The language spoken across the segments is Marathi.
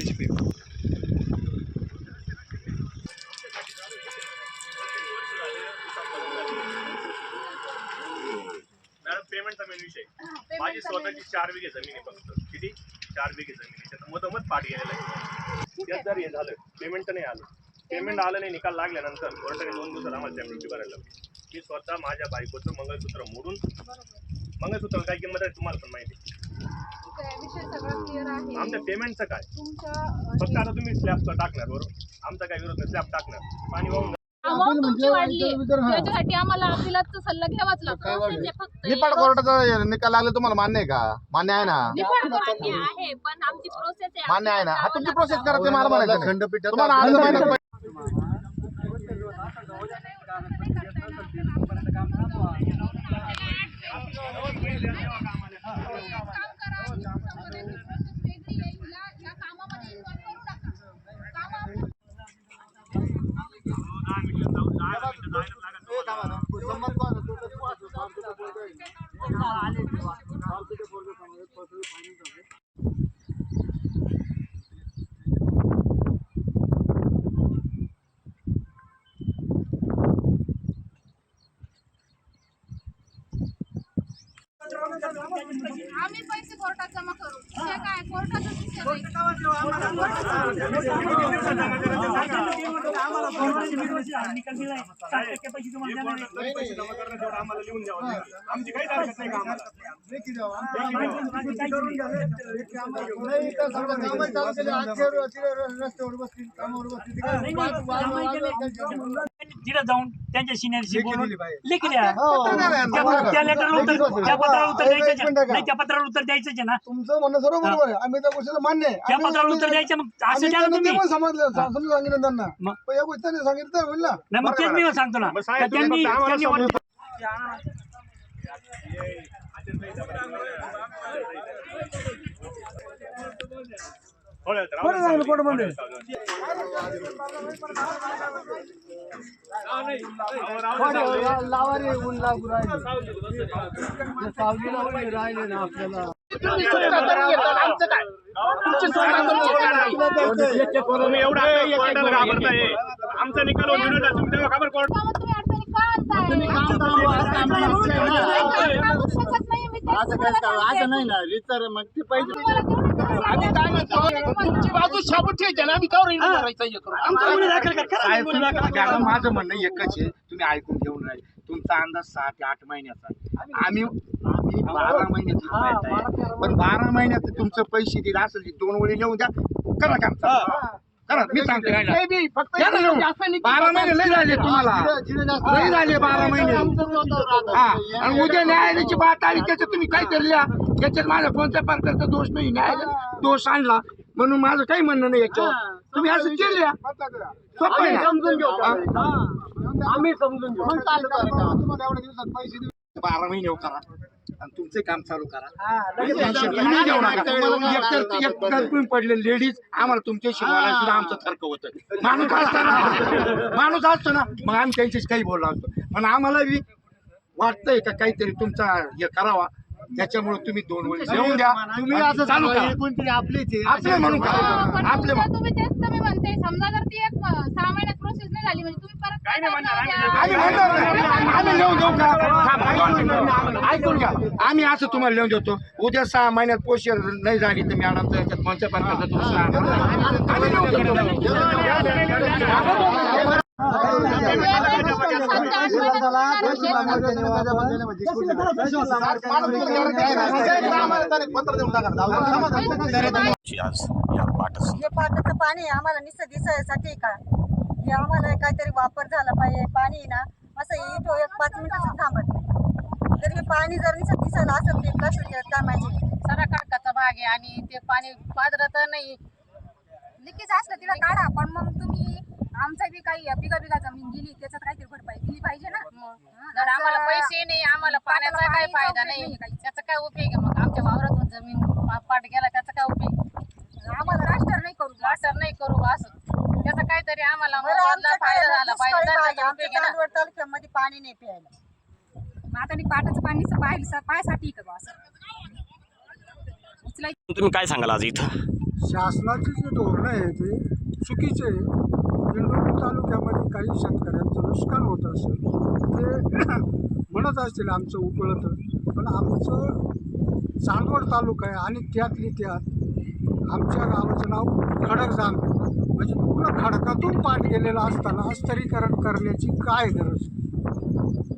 पैसे पे मॅडम पेमेंटचा मेन विषय. माझी स्वतःची चार बिघे जमीन आहे फक्त. किती? चार बिघे जमीन. आहे त्याचं मधोमध पाठ गेलेलं आहे. त्यात जर हे झालं पेमेंट तर नाही आलं. पेमेंट आलं नाही निकाल लागल्यानंतर कोर्टाने दोन दिवसात आम्हाला चॅम्पियनची भरायला लावली मी स्वतः माझ्या बायकोचं मंगळसूत्र मोडून मंगळसूत्र काय किंमत आहे तुम्हाला पण माहिती. विषय सगळा क्लिअर आहे. आमच्या पेमेंटचं काय? तुमच्या फक्त आता तुम्ही स्लॅब टाकणार बरोबर? आमचा काय विरोध नाही स्लॅब टाकणार. पाणी वाहून अमाऊंट तुमची वाढली. त्याच्यासाठी आम्हाला अपिलाचा सल्ला घ्यावाच लागतो. फक्त निपाड कोर्टाचा निकाल लागला तुम्हाला मान्य आहे का? मान्य आहे ना? मान्य आहे पण आमची प्रोसेस आहे. मान्य आहे ना? हा तुमची प्रोसेस करा ते मला म्हणायचं नाही. खंडपीठाचा तुम्हाला अर्ज महिन्यात काम करा तुमच्यामध्ये ही process वेगळी आहे. हिला या कामामध्ये involve करू नका. कामा- आम्ही पैसे कोर्टात जमा करू विषय काय कोर्टाचा तेवढं आम्हाला लिहून द्यावं लागेल. आमची काहीच हरकत नाही का आम्हाला तिथे जाऊन त्यांच्या सिनियरशी बोलून लिख द्या. पत्र द्या ना, त्या-. त्या लेटरला उत्तर त्या पत्राला उत्तर द्यायचं? नाही त्या पत्राला उत्तर द्यायचंच आहे ना. तुमचं म्हणणं सर्व बरोबर आहे. आम्ही त्या गोष्टीला मान्य आहे. त्या पत्राला उत्तर द्यायचं मग. असं आम्ही द्या ना त्यांना तुम्ही. समजलं. समजून सांगितलं त्यांना. मग? पण या गोष्टी त्यांनी सांगितलं तर होईल ना. नाही मग तेच मी सांगतो ना. त्यांनी आम्हाला त्यांनी समजून- थोड्या वेळात राहू द्या. थोड्या वेळात चालू आहे. तुम्ही एवढा कोर्टाला घाबरताय आमचा निकाल खबर कोर्ट कामात तुम्ही अडचणी का आणताय? सांगू तेच तुम्हाला सांगते. नाही ना रितर मग ते पैसे तुम्हाला तेवढं तुमची बाजू शाबूत ठेवायची आम्ही त्यावर करायचं हे. करू. आमचा गुन्हे दाखल कर. करा साहेब, गुन्हे दाखल तुम्ही- करा. आता माझं म्हणणं एकच आहे तुम्ही ऐकून घेऊन राहिले तुमचा अंदाज सहा ते आठ महिन्याचा. आम्ही आम्ही बारा आहे. पण बारा महिन्यात तुमचं पैसे दिले असेल दोन वेळी लिहून द्या. करा काम. करा मी सांगतो राहिला. नाही, नाही, फक्त द्या ना लिहून. जास्त नाही. बारा महिने लय झाले तुम्हाला. लय झाले बारा महिने. हा आणि उद्या न्यायालयाची बात आली त्याच्यात तुम्ही काय केल्या याच्यात माझ्या कोणत्या प्रकारचा दोष नाही. न्यायालय दोष आणला. म्हणून माझं काही म्हणणं नाही याच्यावर. तुम्ही असं केल्या. सोपं आहे ना? समजून घेऊ हा? आम्ही समजून घेऊ. मग चालू करा बारा महिने करा. आणि तुमचे काम चालू करा. पडले लेडीज आम्हाला तुमच्याशी बोलायला सुद्धा आमचं तर्क होतं. माणूस असतो ना. माणूस असतो ना. मग आम्ही त्यांच्याशी काही बोललो असतो. पण आम्हाला बी वाटतंय का काहीतरी तुमचा हे करावा. त्याच्यामुळे तुम्ही दोन वेळी लिहून द्या. तुम्ही असं चालू कोणतरी आपलेच आहे. आपले म्हणून हो, आपले समजा जर ती एक सहा महिन्यात प्रोसेस नाही झाली म्हणजे तुम्ही परत काय नाही म्हणणार, आम्ही द्या. आम्ही म्हणणार नाही. आम्ही लिहून देऊ का ऐकून घ्या आम्ही असं तुम्हाला लिहून देतो उद्या सहा महिन्यात पोषण नाही झाली तर मॅडमचं याच्यात कोणत्या प्रकारचा. आम्ही लिहून देतो. हे पाणी आम्हाला निसं दिसायसाठी का हे आम्हाला काहीतरी वापर झाला पाहिजे पाणी ना असं इथं एक पाच मिनिटं सुद्धा थांबत नाही. जर हे पाणी जर निसं दिसायला असेल ते कसं काय माहिती. सारा काढकाचा भाग आहे आणि ते पाणी पाजरत नाही. लिकेज असलं तिला काढा पण मग तुम्ही आमचा बी काही बिगा बिगा जमीन गेली त्याच्यात काहीतरी भरपाई दिली पाहिजे ना. जर आम्हाला पैसे नाही आम्हाला पाण्याचा काय फायदा नाही. त्याचा काय उपयोग आहे मग? आमच्या वावरातून जमीन पा- पाट गेला त्याचा काय उपयोग आम्हाला राष्ट्र नाही करू वाटर नाही करू असं त्याचा काहीतरी आम्हाला बरं, मोबदला आमचं फायदा काय झाला दुष्काळी पाहिजे तर भाग आहे. त्याचा आमच्या उपयोग आहे ना. चांदवड तालुक्यामध्ये पाणी नाही प्यायला. पाटाचं पाणी पाहिजे पायासाठी का बा असं. उचलाय. तुम्ही काय सांगाल आज इथं? शासनाची जी धोरणं आहे ते चुकीचे आहे इंदोरी तालुक्यामध्ये काही शेतकऱ्यांचं नुकसान होत असेल ते म्हणत असतील आमचं उकळतं. पण आमचं चांदवड तालुका आहे आणि त्यातली त्यात आमच्या गावाचं नाव खडकजाम म्हणजे पूर्ण खडकातून पाठ गेलेलं असताना अस्तरीकरण करण्याची काय गरज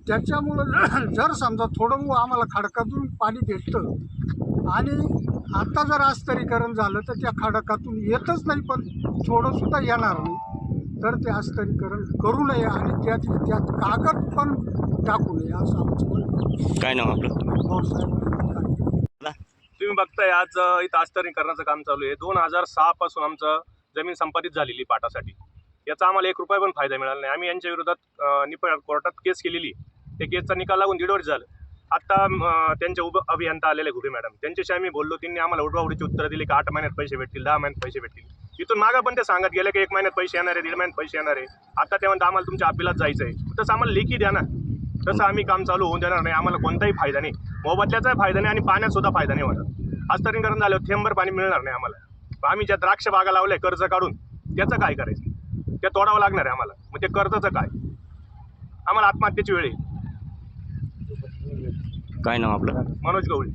त्याच्यामुळं जर समजा थोडं आम्हाला खडकातून पाणी भेटतं आणि आता जर अस्तरीकरण झालं तर त्या खडकातून येतच नाही पण थोडंसुद्धा येणार नाही तर ते अस्तरीकरण करू नये आणि त्यात त्यात कागद पण टाकू नये असं आमचं म्हणणं. काय नाव आपलं भाऊसाहेब. तुम्ही बघताय आज इथं आस्तरीकरणाचं काम चालू आहे दोन हजार सहा पासून आमचं जमीन संपादित झालेली पाटासाठी. याचा आम्हाला एक रुपया पण फायदा मिळाला नाही. आम्ही यांच्या विरोधात निप कोर्टात केस केलेली. त्या केसचा निकाल लागून दीड वर्ष झालं आत्ता त्यांच्या त्यांचे उप अभियंता आलेले घुडे मॅडम. त्यांच्याशी आम्ही बोललो. त्यांनी आम्हाला उडवाउडीची उत्तर दिली की आठ महिन्यात पैसे भेटतील दहा महिन्यात पैसे भेटतील. इथून मागं पण ते सांगत गेले की एक महिन्यात पैसे येणार आहे दीड महिन्यात पैसे येणार आहे. आता ते म्हणतात आम्हाला तुमच्या अपिलात जायचं आहे तसं आम्हाला लेखी द्या ना. तसं आम्ही काम चालू होऊन देणार नाही. आम्हाला कोणताही फायदा नाही. मोबदल्याचाही फायदा नाही आणि पाण्यात सुद्धा फायदा नाही होणार आस्तरीकरण झालं थेंबर पाणी मिळणार नाही आम्हाला. आम्ही ज्या द्राक्ष बागा लावल्या कर्ज काढून त्याचं काय करायचं? ते तोडावं लागणार आहे आम्हाला. मग ते कर्जाचं काय? आम्हाला आत्महत्येची वेळ आहे काय नाव आपलं? मनोज गवळी.